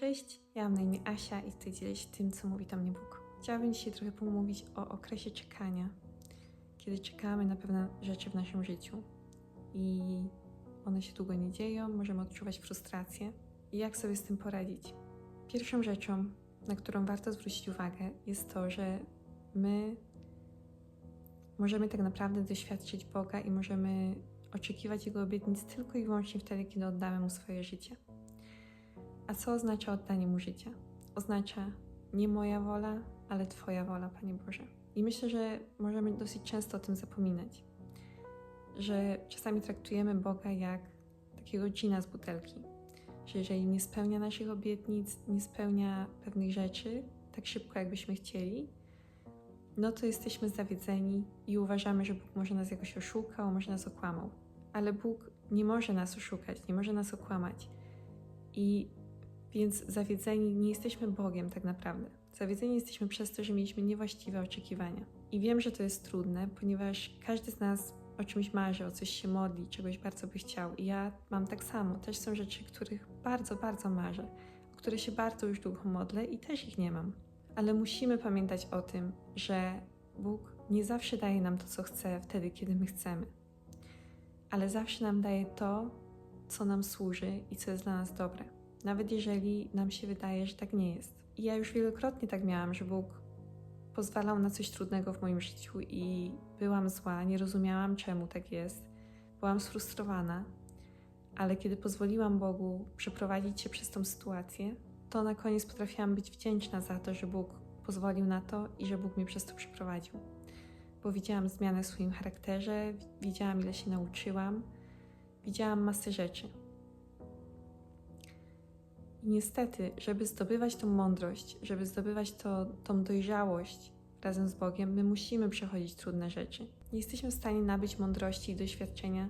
Cześć, ja mam na imię Asia i chcę dzielić się tym, co mówi do mnie Bóg. Chciałabym dzisiaj trochę pomówić o okresie czekania, kiedy czekamy na pewne rzeczy w naszym życiu i one się długo nie dzieją, możemy odczuwać frustrację i jak sobie z tym poradzić. Pierwszą rzeczą, na którą warto zwrócić uwagę, jest to, że my możemy tak naprawdę doświadczyć Boga i możemy oczekiwać Jego obietnic tylko i wyłącznie wtedy, kiedy oddamy Mu swoje życie. A co oznacza oddanie Mu życia? Oznacza nie moja wola, ale Twoja wola, Panie Boże. I myślę, że możemy dosyć często o tym zapominać, że czasami traktujemy Boga jak takiego dżina z butelki, że jeżeli nie spełnia naszych obietnic, nie spełnia pewnych rzeczy tak szybko, jakbyśmy chcieli, no to jesteśmy zawiedzeni i uważamy, że Bóg może nas jakoś oszukał, może nas okłamał. Ale Bóg nie może nas oszukać, nie może nas okłamać. I więc zawiedzeni nie jesteśmy Bogiem tak naprawdę. Zawiedzeni jesteśmy przez to, że mieliśmy niewłaściwe oczekiwania. I wiem, że to jest trudne, ponieważ każdy z nas o czymś marzy, o coś się modli, czegoś bardzo by chciał. I ja mam tak samo. Też są rzeczy, których bardzo, bardzo marzę, o które się bardzo już długo modlę i też ich nie mam. Ale musimy pamiętać o tym, że Bóg nie zawsze daje nam to, co chce, wtedy, kiedy my chcemy. Ale zawsze nam daje to, co nam służy i co jest dla nas dobre. Nawet jeżeli nam się wydaje, że tak nie jest. I ja już wielokrotnie tak miałam, że Bóg pozwalał na coś trudnego w moim życiu i byłam zła, nie rozumiałam czemu tak jest. Byłam sfrustrowana, ale kiedy pozwoliłam Bogu przeprowadzić się przez tą sytuację, to na koniec potrafiłam być wdzięczna za to, że Bóg pozwolił na to i że Bóg mnie przez to przeprowadził. Bo widziałam zmianę w swoim charakterze, widziałam ile się nauczyłam, widziałam masę rzeczy. I niestety, żeby zdobywać tą mądrość, żeby zdobywać to, tą dojrzałość razem z Bogiem, my musimy przechodzić trudne rzeczy. Nie jesteśmy w stanie nabyć mądrości i doświadczenia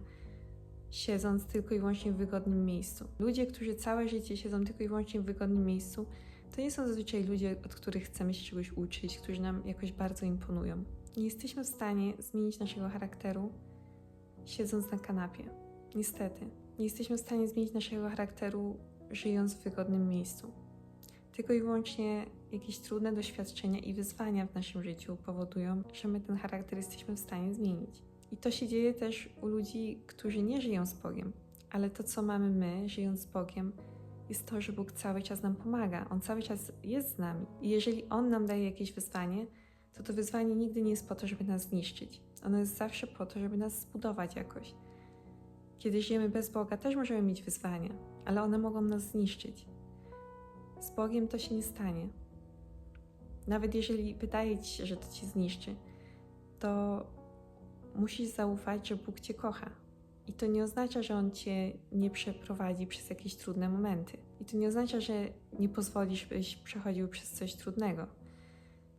siedząc tylko i wyłącznie w wygodnym miejscu. Ludzie, którzy całe życie siedzą tylko i wyłącznie w wygodnym miejscu, to nie są zazwyczaj ludzie, od których chcemy się czegoś uczyć, którzy nam jakoś bardzo imponują. Nie jesteśmy w stanie zmienić naszego charakteru siedząc na kanapie. Niestety. Nie jesteśmy w stanie zmienić naszego charakteru żyjąc w wygodnym miejscu. Tylko i wyłącznie jakieś trudne doświadczenia i wyzwania w naszym życiu powodują, że my ten charakter jesteśmy w stanie zmienić. I to się dzieje też u ludzi, którzy nie żyją z Bogiem. Ale to, co mamy my, żyjąc z Bogiem, jest to, że Bóg cały czas nam pomaga. On cały czas jest z nami. I jeżeli On nam daje jakieś wyzwanie, to to wyzwanie nigdy nie jest po to, żeby nas zniszczyć. Ono jest zawsze po to, żeby nas zbudować jakoś. Kiedy żyjemy bez Boga, też możemy mieć wyzwania, ale one mogą nas zniszczyć. Z Bogiem to się nie stanie. Nawet jeżeli wydaje ci się, że to ci zniszczy, to musisz zaufać, że Bóg cię kocha. I to nie oznacza, że On cię nie przeprowadzi przez jakieś trudne momenty. I to nie oznacza, że nie pozwolisz, byś przechodził przez coś trudnego.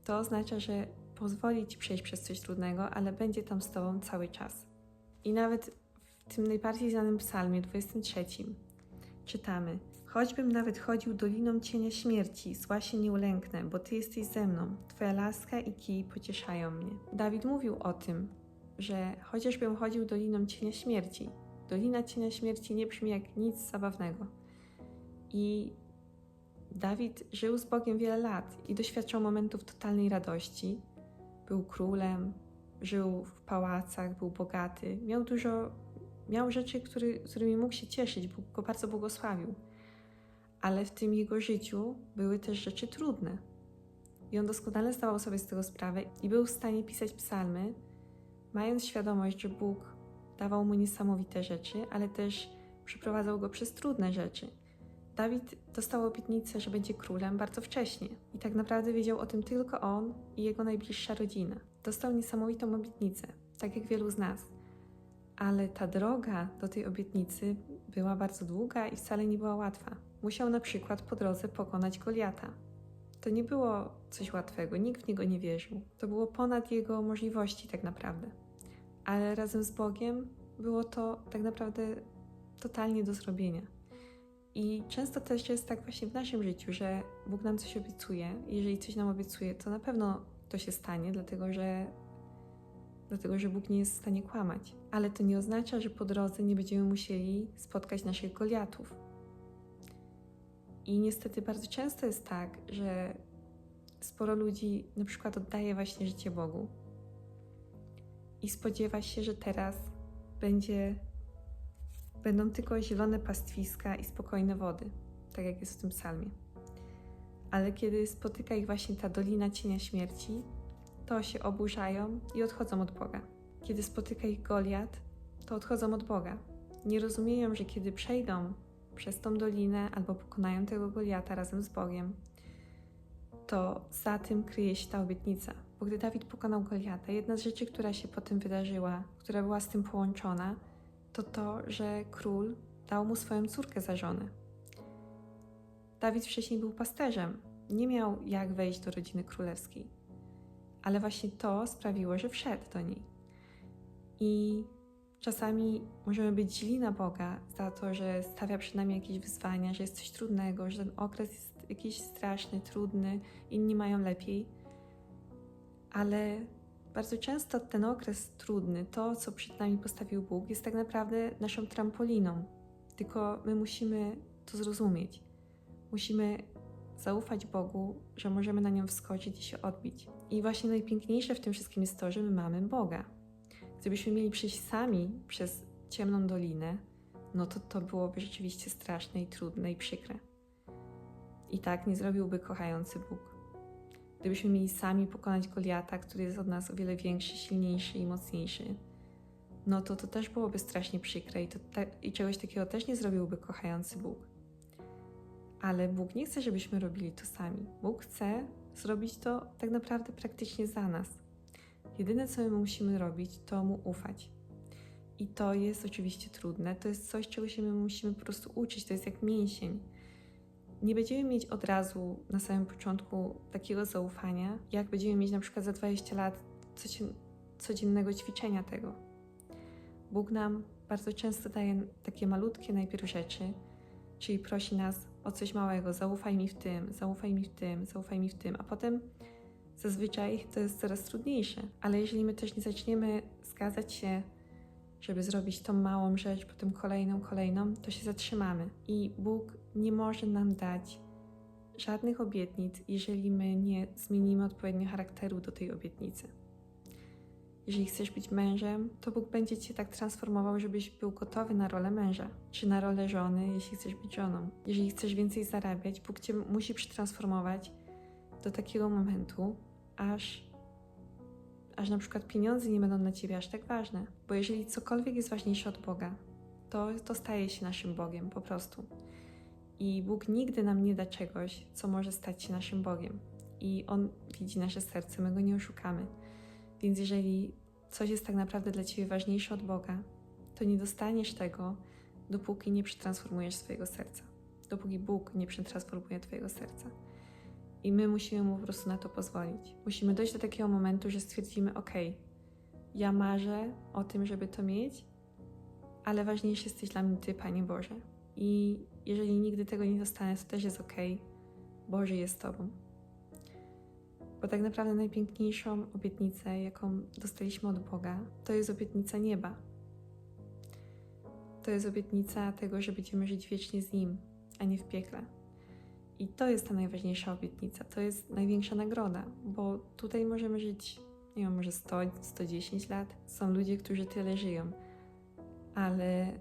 To oznacza, że pozwoli ci przejść przez coś trudnego, ale będzie tam z tobą cały czas. I nawet w tym najbardziej znanym psalmie 23 czytamy: Choćbym nawet chodził doliną cienia śmierci, zła się nie ulęknę, bo Ty jesteś ze mną. Twoja laska i kij pocieszają mnie. Dawid mówił o tym, że chociażbym chodził doliną cienia śmierci, dolina cienia śmierci nie brzmi jak nic zabawnego. I Dawid żył z Bogiem wiele lat i doświadczał momentów totalnej radości. Był królem, żył w pałacach, był bogaty, miał dużo, miał rzeczy, który, którymi mógł się cieszyć, Bóg go bardzo błogosławił. Ale w tym jego życiu były też rzeczy trudne. I on doskonale zdawał sobie z tego sprawę i był w stanie pisać psalmy, mając świadomość, że Bóg dawał mu niesamowite rzeczy, ale też przeprowadzał go przez trudne rzeczy. Dawid dostał obietnicę, że będzie królem bardzo wcześnie i tak naprawdę wiedział o tym tylko on i jego najbliższa rodzina. Dostał niesamowitą obietnicę, tak jak wielu z nas. Ale ta droga do tej obietnicy była bardzo długa i wcale nie była łatwa. Musiał na przykład po drodze pokonać Goliata. To nie było coś łatwego, nikt w niego nie wierzył. To było ponad jego możliwości, tak naprawdę. Ale razem z Bogiem było to tak naprawdę totalnie do zrobienia. I często też jest tak właśnie w naszym życiu, że Bóg nam coś obiecuje. Jeżeli coś nam obiecuje, to na pewno to się stanie, dlatego że, dlatego że Bóg nie jest w stanie kłamać. Ale to nie oznacza, że po drodze nie będziemy musieli spotkać naszych Goliatów. I niestety bardzo często jest tak, że sporo ludzi na przykład oddaje właśnie życie Bogu i spodziewa się, że teraz będzie, będą tylko zielone pastwiska i spokojne wody, tak jak jest w tym psalmie. Ale kiedy spotyka ich właśnie ta dolina cienia śmierci, to się oburzają i odchodzą od Boga. Kiedy spotyka ich Goliat, to odchodzą od Boga. Nie rozumieją, że kiedy przejdą przez tą dolinę albo pokonają tego Goliata razem z Bogiem, to za tym kryje się ta obietnica. Bo gdy Dawid pokonał Goliata, jedna z rzeczy, która się potem wydarzyła, która była z tym połączona, to to, że król dał mu swoją córkę za żonę. Dawid wcześniej był pasterzem, nie miał jak wejść do rodziny królewskiej, ale właśnie to sprawiło, że wszedł do niej. I czasami możemy być źli na Boga za to, że stawia przed nami jakieś wyzwania, że jest coś trudnego, że ten okres jest jakiś straszny, trudny, inni mają lepiej. Ale bardzo często ten okres trudny, to co przed nami postawił Bóg, jest tak naprawdę naszą trampoliną. Tylko my musimy to zrozumieć. Musimy zaufać Bogu, że możemy na nią wskoczyć i się odbić. I właśnie najpiękniejsze w tym wszystkim jest to, że my mamy Boga. Gdybyśmy mieli przejść sami przez ciemną dolinę, no to to byłoby rzeczywiście straszne i trudne i przykre. I tak nie zrobiłby kochający Bóg. Gdybyśmy mieli sami pokonać Goliata, który jest od nas o wiele większy, silniejszy i mocniejszy, no to to też byłoby strasznie przykre i, to te, i czegoś takiego też nie zrobiłby kochający Bóg. Ale Bóg nie chce, żebyśmy robili to sami. Bóg chce zrobić to tak naprawdę praktycznie za nas. Jedyne, co my musimy robić, to mu ufać. I to jest oczywiście trudne. To jest coś, czego się my musimy po prostu uczyć. To jest jak mięsień. Nie będziemy mieć od razu na samym początku takiego zaufania, jak będziemy mieć na przykład za 20 lat codziennego ćwiczenia tego. Bóg nam bardzo często daje takie malutkie najpierw rzeczy, czyli prosi nas o coś małego, zaufaj mi w tym, zaufaj mi w tym, zaufaj mi w tym, a potem zazwyczaj to jest coraz trudniejsze. Ale jeżeli my też nie zaczniemy zgadzać się, żeby zrobić tą małą rzecz, potem kolejną, kolejną, to się zatrzymamy. I Bóg nie może nam dać żadnych obietnic, jeżeli my nie zmienimy odpowiednio charakteru do tej obietnicy. Jeżeli chcesz być mężem, to Bóg będzie cię tak transformował, żebyś był gotowy na rolę męża, czy na rolę żony, jeśli chcesz być żoną. Jeżeli chcesz więcej zarabiać, Bóg cię musi przetransformować do takiego momentu, aż, aż na przykład pieniądze nie będą dla ciebie aż tak ważne. Bo jeżeli cokolwiek jest ważniejsze od Boga, to, to staje się naszym Bogiem po prostu. I Bóg nigdy nam nie da czegoś, co może stać się naszym Bogiem. I On widzi nasze serce, my go nie oszukamy. Więc jeżeli coś jest tak naprawdę dla ciebie ważniejsze od Boga, to nie dostaniesz tego, dopóki nie przetransformujesz swojego serca. Dopóki Bóg nie przetransformuje twojego serca. I my musimy mu po prostu na to pozwolić. Musimy dojść do takiego momentu, że stwierdzimy: OK, ja marzę o tym, żeby to mieć, ale ważniejszy jesteś dla mnie Ty, Panie Boże. I jeżeli nigdy tego nie dostanę, to też jest OK. Boże jest Tobą. Bo tak naprawdę najpiękniejszą obietnicę, jaką dostaliśmy od Boga, to jest obietnica nieba. To jest obietnica tego, że będziemy żyć wiecznie z Nim, a nie w piekle. I to jest ta najważniejsza obietnica, to jest największa nagroda, bo tutaj możemy żyć, nie wiem, może 100, 110 lat. Są ludzie, którzy tyle żyją, ale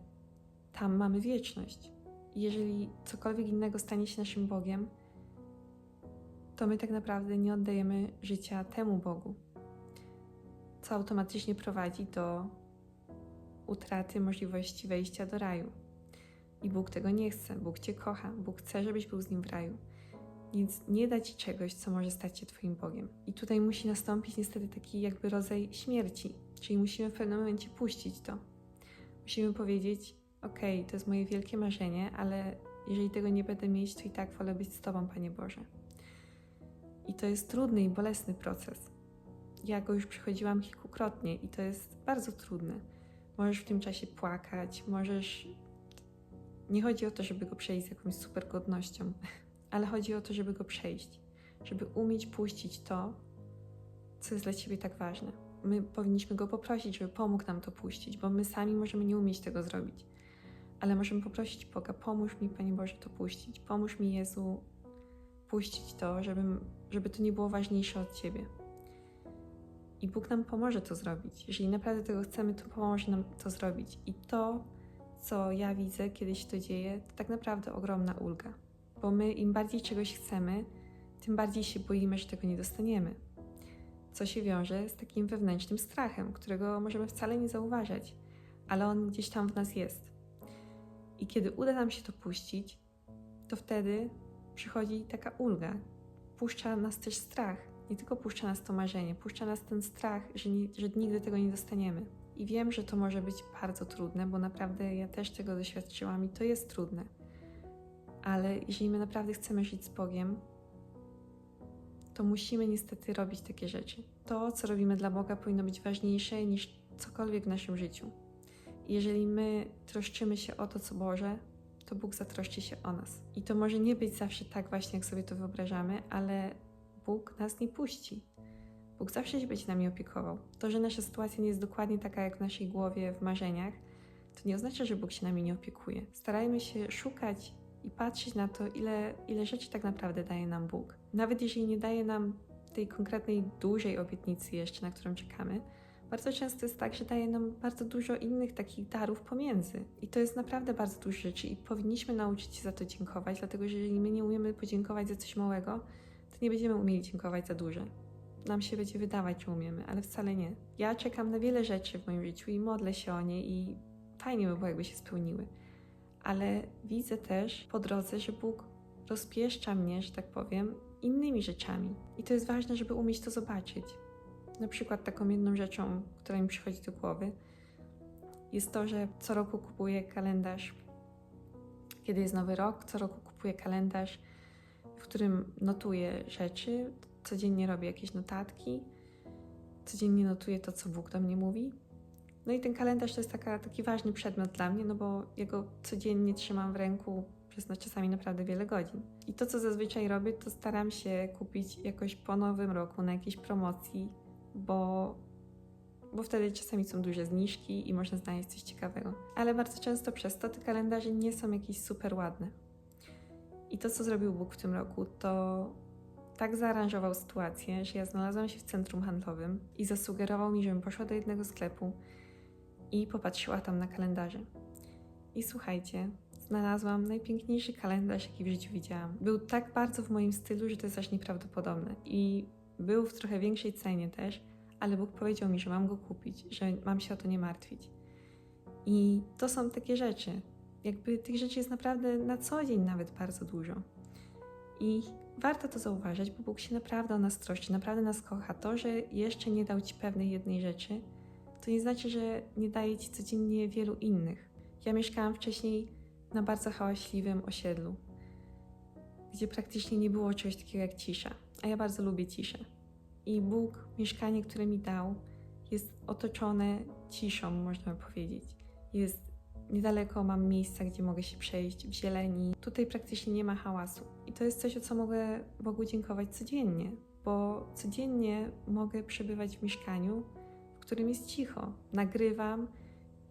tam mamy wieczność. Jeżeli cokolwiek innego stanie się naszym Bogiem, to my tak naprawdę nie oddajemy życia temu Bogu, co automatycznie prowadzi do utraty możliwości wejścia do raju. I Bóg tego nie chce. Bóg Cię kocha. Bóg chce, żebyś był z Nim w raju. Więc nie da Ci czegoś, co może stać się Twoim Bogiem. I tutaj musi nastąpić niestety taki jakby rodzaj śmierci. Czyli musimy w pewnym momencie puścić to. Musimy powiedzieć, ok, to jest moje wielkie marzenie, ale jeżeli tego nie będę mieć, to i tak wolę być z Tobą, Panie Boże. I to jest trudny i bolesny proces. Ja go już przechodziłam kilkukrotnie i to jest bardzo trudne. Możesz w tym czasie płakać, możesz nie chodzi o to, żeby go przejść z jakąś super godnością, ale chodzi o to, żeby go przejść, żeby umieć puścić to, co jest dla ciebie tak ważne. My powinniśmy go poprosić, żeby pomógł nam to puścić, bo my sami możemy nie umieć tego zrobić. ale możemy poprosić Boga, pomóż mi, Panie Boże, to puścić. Pomóż mi, Jezu, puścić to, żebym, żeby to nie było ważniejsze od Ciebie. I Bóg nam pomoże to zrobić. Jeżeli naprawdę tego chcemy, to pomoże nam to zrobić. I to, co ja widzę, kiedy się to dzieje, to tak naprawdę ogromna ulga. Bo my im bardziej czegoś chcemy, tym bardziej się boimy, że tego nie dostaniemy. Co się wiąże z takim wewnętrznym strachem, którego możemy wcale nie zauważać, ale on gdzieś tam w nas jest. I kiedy uda nam się to puścić, to wtedy przychodzi taka ulga. Puszcza nas też strach. Nie tylko puszcza nas to marzenie, puszcza nas ten strach, że, że nigdy tego nie dostaniemy. I wiem, że to może być bardzo trudne, bo naprawdę ja też tego doświadczyłam i to jest trudne. Ale jeżeli my naprawdę chcemy żyć z Bogiem, to musimy niestety robić takie rzeczy. To, co robimy dla Boga, powinno być ważniejsze niż cokolwiek w naszym życiu. Jeżeli my troszczymy się o to, co Boże, to Bóg zatroszczy się o nas. I to może nie być zawsze tak właśnie, jak sobie to wyobrażamy, ale Bóg nas nie puści. Bóg zawsze się będzie nami opiekował. To, że nasza sytuacja nie jest dokładnie taka, jak w naszej głowie, w marzeniach, to nie oznacza, że Bóg się nami nie opiekuje. Starajmy się szukać i patrzeć na to, ile, ile rzeczy tak naprawdę daje nam Bóg. Nawet jeżeli nie daje nam tej konkretnej, dużej obietnicy jeszcze, na którą czekamy, bardzo często jest tak, że daje nam bardzo dużo innych takich darów pomiędzy. I to jest naprawdę bardzo dużo rzeczy i powinniśmy nauczyć się za to dziękować, dlatego że jeżeli my nie umiemy podziękować za coś małego, to nie będziemy umieli dziękować za duże. Nam się będzie wydawać, że umiemy, ale wcale nie. Ja czekam na wiele rzeczy w moim życiu i modlę się o nie i fajnie by było, jakby się spełniły. Ale widzę też po drodze, że Bóg rozpieszcza mnie, że tak powiem, innymi rzeczami. I to jest ważne, żeby umieć to zobaczyć. Na przykład taką jedną rzeczą, która mi przychodzi do głowy, jest to, że co roku kupuję kalendarz. Kiedy jest nowy rok, co roku kupuję kalendarz, w którym notuję rzeczy, codziennie robię jakieś notatki, codziennie notuję to, co Bóg do mnie mówi. No i ten kalendarz to jest taka, taki ważny przedmiot dla mnie, no bo ja go codziennie trzymam w ręku przez no, czasami naprawdę wiele godzin. I to, co zazwyczaj robię, to staram się kupić jakoś po nowym roku na jakiejś promocji, bo, bo wtedy czasami są duże zniżki i można znaleźć coś ciekawego. Ale bardzo często przez to te kalendarze nie są jakieś super ładne. I to, co zrobił Bóg w tym roku, to tak zaaranżował sytuację, że ja znalazłam się w centrum handlowym i zasugerował mi, żebym poszła do jednego sklepu i popatrzyła tam na kalendarze. I słuchajcie, znalazłam najpiękniejszy kalendarz, jaki w życiu widziałam. Był tak bardzo w moim stylu, że to jest aż nieprawdopodobne. I był w trochę większej cenie też, ale Bóg powiedział mi, że mam go kupić, że mam się o to nie martwić. I to są takie rzeczy. Jakby tych rzeczy jest naprawdę na co dzień nawet bardzo dużo. I warto to zauważyć, bo Bóg się naprawdę o nas troszczy, naprawdę nas kocha. To, że jeszcze nie dał Ci pewnej jednej rzeczy, to nie znaczy, że nie daje Ci codziennie wielu innych. Ja mieszkałam wcześniej na bardzo hałaśliwym osiedlu, gdzie praktycznie nie było czegoś takiego jak cisza, a ja bardzo lubię ciszę. I Bóg, mieszkanie, które mi dał, jest otoczone ciszą, można powiedzieć. Jest niedaleko, mam miejsca, gdzie mogę się przejść w zieleni. Tutaj praktycznie nie ma hałasu. I to jest coś, o co mogę Bogu dziękować codziennie, bo codziennie mogę przebywać w mieszkaniu, w którym jest cicho. Nagrywam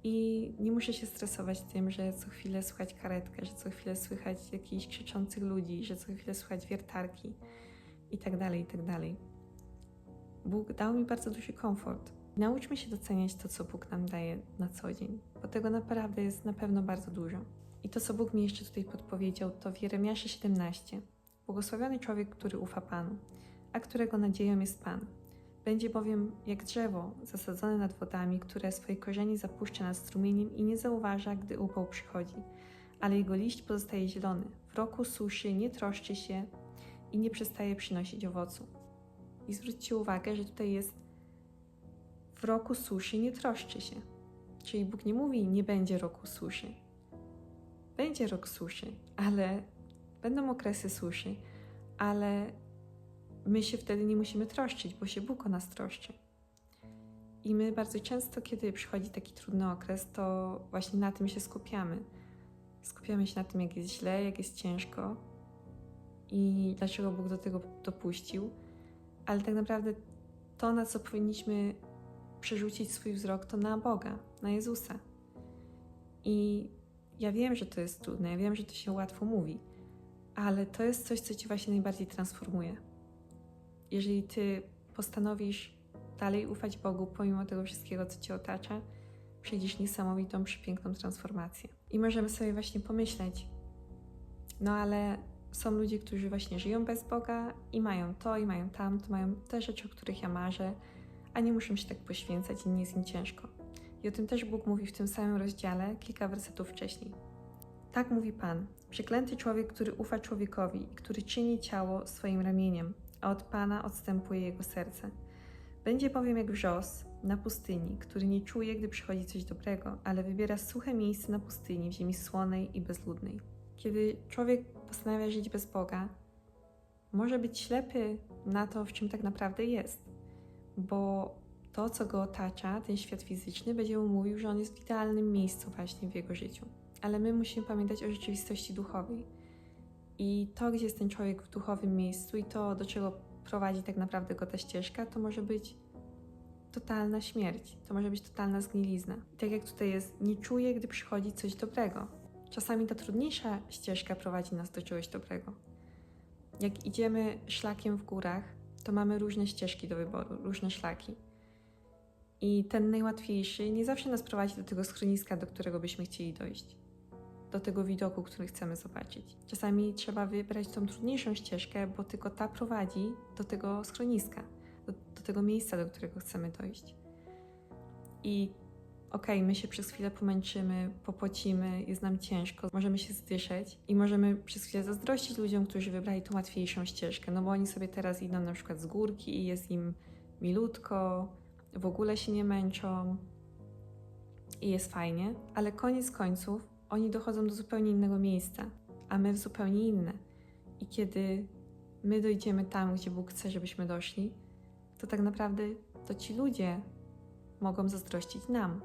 i nie muszę się stresować tym, że co chwilę słychać karetkę, że co chwilę słychać jakichś krzyczących ludzi, że co chwilę słychać wiertarki i tak dalej, i tak dalej. Bóg dał mi bardzo duży komfort. Nauczmy się doceniać to, co Bóg nam daje na co dzień, bo tego naprawdę jest na pewno bardzo dużo. I to, co Bóg mi jeszcze tutaj podpowiedział, to w Jeremiasie 17. Błogosławiony człowiek, który ufa Panu, a którego nadzieją jest Pan. Będzie bowiem jak drzewo zasadzone nad wodami, które swoje korzenie zapuszcza nad strumieniem i nie zauważa, gdy upał przychodzi, ale jego liść pozostaje zielony. W roku suszy nie troszczy się i nie przestaje przynosić owocu. I zwróćcie uwagę, że tutaj jest w roku suszy nie troszczy się. Czyli Bóg nie mówi, nie będzie roku suszy. Będzie rok suszy, ale będą okresy suszy, ale my się wtedy nie musimy troszczyć, bo się Bóg o nas troszczy. I my bardzo często, kiedy przychodzi taki trudny okres, to właśnie na tym się skupiamy. Skupiamy się na tym, jak jest źle, jak jest ciężko i dlaczego Bóg do tego dopuścił. Ale tak naprawdę to, na co powinniśmy przerzucić swój wzrok, to na Boga, na Jezusa. I ja wiem, że to jest trudne, ja wiem, że to się łatwo mówi, ale to jest coś, co cię właśnie najbardziej transformuje. Jeżeli ty postanowisz dalej ufać Bogu, pomimo tego wszystkiego, co cię otacza, przejdziesz niesamowitą, przepiękną transformację. I możemy sobie właśnie pomyśleć, no ale są ludzie, którzy właśnie żyją bez Boga i mają to, i mają tamto, mają te rzeczy, o których ja marzę, a nie muszą się tak poświęcać i nie jest im ciężko. I o tym też Bóg mówi w tym samym rozdziale, kilka wersetów wcześniej. Tak mówi Pan: Przeklęty człowiek, który ufa człowiekowi i który czyni ciało swoim ramieniem, a od Pana odstępuje jego serce. Będzie bowiem jak wrzos na pustyni, który nie czuje, gdy przychodzi coś dobrego, ale wybiera suche miejsce na pustyni, w ziemi słonej i bezludnej. Kiedy człowiek postanawia żyć bez Boga, może być ślepy na to, w czym tak naprawdę jest, bo to, co go otacza, ten świat fizyczny, będzie mu mówił, że on jest w idealnym miejscu właśnie w jego życiu. Ale my musimy pamiętać o rzeczywistości duchowej. I to, gdzie jest ten człowiek w duchowym miejscu i to, do czego prowadzi tak naprawdę go ta ścieżka, to może być totalna śmierć, to może być totalna zgnilizna. I tak jak tutaj jest, nie czuję, gdy przychodzi coś dobrego. Czasami ta trudniejsza ścieżka prowadzi nas do czegoś dobrego. Jak idziemy szlakiem w górach, to mamy różne ścieżki do wyboru, różne szlaki. I ten najłatwiejszy nie zawsze nas prowadzi do tego schroniska, do którego byśmy chcieli dojść, do tego widoku, który chcemy zobaczyć. Czasami trzeba wybrać tą trudniejszą ścieżkę, bo tylko ta prowadzi do tego schroniska, do, do tego miejsca, do którego chcemy dojść. I okej, my się przez chwilę pomęczymy, popocimy, jest nam ciężko, możemy się zdyszeć i możemy przez chwilę zazdrościć ludziom, którzy wybrali tą łatwiejszą ścieżkę, no bo oni sobie teraz idą na przykład z górki i jest im milutko, w ogóle się nie męczą i jest fajnie, ale koniec końców oni dochodzą do zupełnie innego miejsca, a my w zupełnie inne. I kiedy my dojdziemy tam, gdzie Bóg chce, żebyśmy doszli, to tak naprawdę to ci ludzie mogą zazdrościć nam.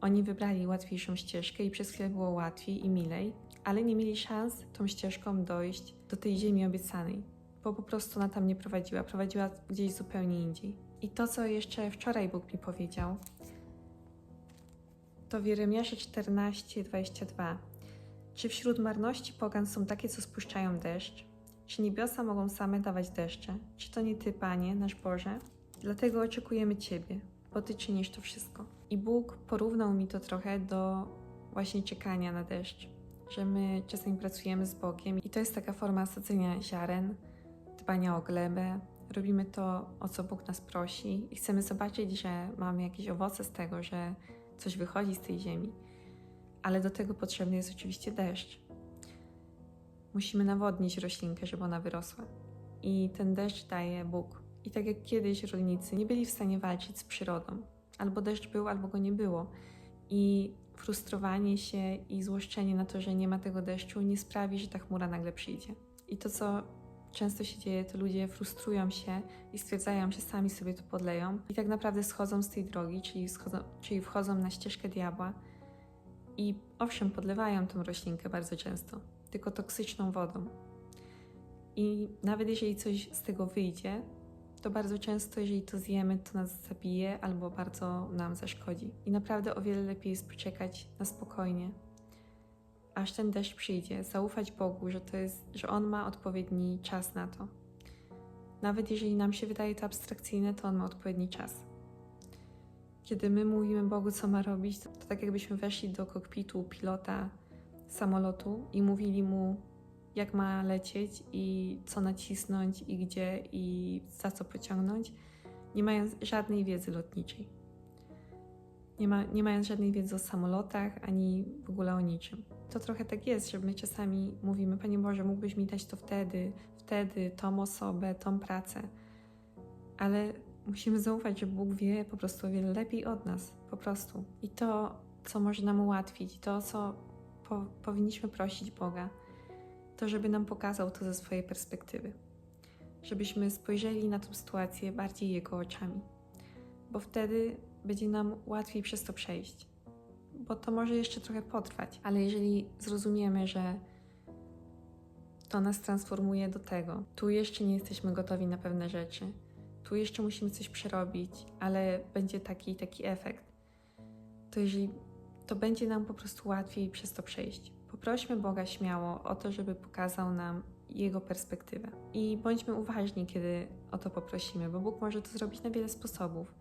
Oni wybrali łatwiejszą ścieżkę i przez chwilę było łatwiej i milej, ale nie mieli szans tą ścieżką dojść do tej ziemi obiecanej, bo po prostu ona tam nie prowadziła, prowadziła gdzieś zupełnie indziej. I to, co jeszcze wczoraj Bóg mi powiedział, to w Jeremiaszu 14, 22. Czy wśród marności pogan są takie, co spuszczają deszcz? Czy niebiosa mogą same dawać deszcze? Czy to nie Ty, Panie, nasz Boże? Dlatego oczekujemy Ciebie, bo Ty czynisz to wszystko. I Bóg porównał mi to trochę do właśnie czekania na deszcz, że my czasami pracujemy z Bogiem i to jest taka forma sadzenia ziaren, dbania o glebę. Robimy to, o co Bóg nas prosi i chcemy zobaczyć, że mamy jakieś owoce z tego, że coś wychodzi z tej ziemi. Ale do tego potrzebny jest oczywiście deszcz. Musimy nawodnić roślinkę, żeby ona wyrosła. I ten deszcz daje Bóg. I tak jak kiedyś rolnicy nie byli w stanie walczyć z przyrodą. Albo deszcz był, albo go nie było. I frustrowanie się i złoszczenie na to, że nie ma tego deszczu, nie sprawi, że ta chmura nagle przyjdzie. I to, co często się dzieje, to ludzie frustrują się i stwierdzają, że sami sobie to podleją i tak naprawdę schodzą z tej drogi, czyli, schodzą, czyli wchodzą na ścieżkę diabła i owszem, podlewają tą roślinkę bardzo często, tylko toksyczną wodą. I nawet jeżeli coś z tego wyjdzie, to bardzo często, jeżeli to zjemy, to nas zabije albo bardzo nam zaszkodzi. I naprawdę o wiele lepiej jest poczekać na spokojnie, aż ten deszcz przyjdzie, zaufać Bogu, że to jest, że On ma odpowiedni czas na to. Nawet jeżeli nam się wydaje to abstrakcyjne, to On ma odpowiedni czas. Kiedy my mówimy Bogu, co ma robić, to, to tak jakbyśmy weszli do kokpitu pilota samolotu i mówili mu, jak ma lecieć i co nacisnąć i gdzie i za co pociągnąć, nie mając żadnej wiedzy lotniczej. Nie, ma, nie mając żadnej wiedzy o samolotach ani w ogóle o niczym. To trochę tak jest, że my czasami mówimy, Panie Boże, mógłbyś mi dać to wtedy, wtedy, tą osobę, tą pracę. Ale musimy zaufać, że Bóg wie po prostu o wiele lepiej od nas, po prostu. I to, co może nam ułatwić, to, co po, powinniśmy prosić Boga, to żeby nam pokazał to ze swojej perspektywy. Żebyśmy spojrzeli na tę sytuację bardziej Jego oczami, bo wtedy będzie nam łatwiej przez to przejść. Bo to może jeszcze trochę potrwać, ale jeżeli zrozumiemy, że to nas transformuje do tego, tu jeszcze nie jesteśmy gotowi na pewne rzeczy, tu jeszcze musimy coś przerobić, ale będzie taki taki efekt, to jeżeli to będzie nam po prostu łatwiej przez to przejść. Poprośmy Boga śmiało o to, żeby pokazał nam Jego perspektywę. I bądźmy uważni, kiedy o to poprosimy, bo Bóg może to zrobić na wiele sposobów.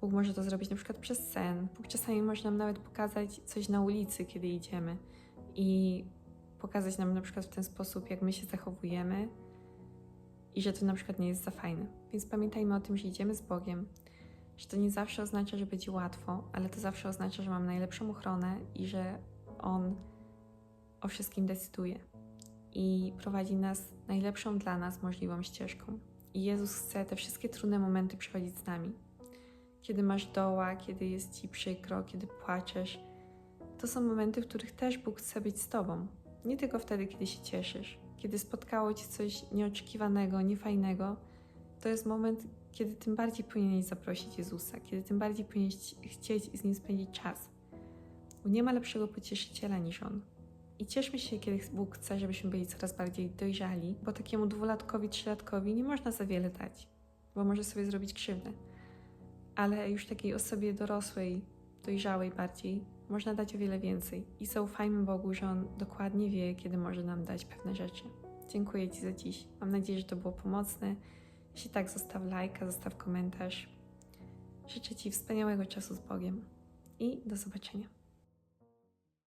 Bóg może to zrobić na przykład przez sen. Bóg czasami może nam nawet pokazać coś na ulicy, kiedy idziemy i pokazać nam na przykład w ten sposób, jak my się zachowujemy i że to na przykład nie jest za fajne. Więc pamiętajmy o tym, że idziemy z Bogiem, że to nie zawsze oznacza, że będzie łatwo, ale to zawsze oznacza, że mam najlepszą ochronę i że On o wszystkim decyduje i prowadzi nas najlepszą dla nas możliwą ścieżką. I Jezus chce te wszystkie trudne momenty przechodzić z nami. Kiedy masz doła, kiedy jest ci przykro, kiedy płaczesz, to są momenty, w których też Bóg chce być z tobą. Nie tylko wtedy, kiedy się cieszysz, kiedy spotkało cię coś nieoczekiwanego, niefajnego, to jest moment, kiedy tym bardziej powinieneś zaprosić Jezusa, kiedy tym bardziej powinieneś chcieć z Nim spędzić czas. Bo nie ma lepszego pocieszyciela niż On. I cieszmy się, kiedy Bóg chce, żebyśmy byli coraz bardziej dojrzali, bo takiemu dwulatkowi, trzylatkowi nie można za wiele dać, bo może sobie zrobić krzywdę. Ale już takiej osobie dorosłej, dojrzałej bardziej, można dać o wiele więcej. I zaufajmy Bogu, że On dokładnie wie, kiedy może nam dać pewne rzeczy. Dziękuję Ci za dziś. Mam nadzieję, że to było pomocne. Jeśli tak, zostaw lajka, zostaw komentarz. Życzę Ci wspaniałego czasu z Bogiem i do zobaczenia.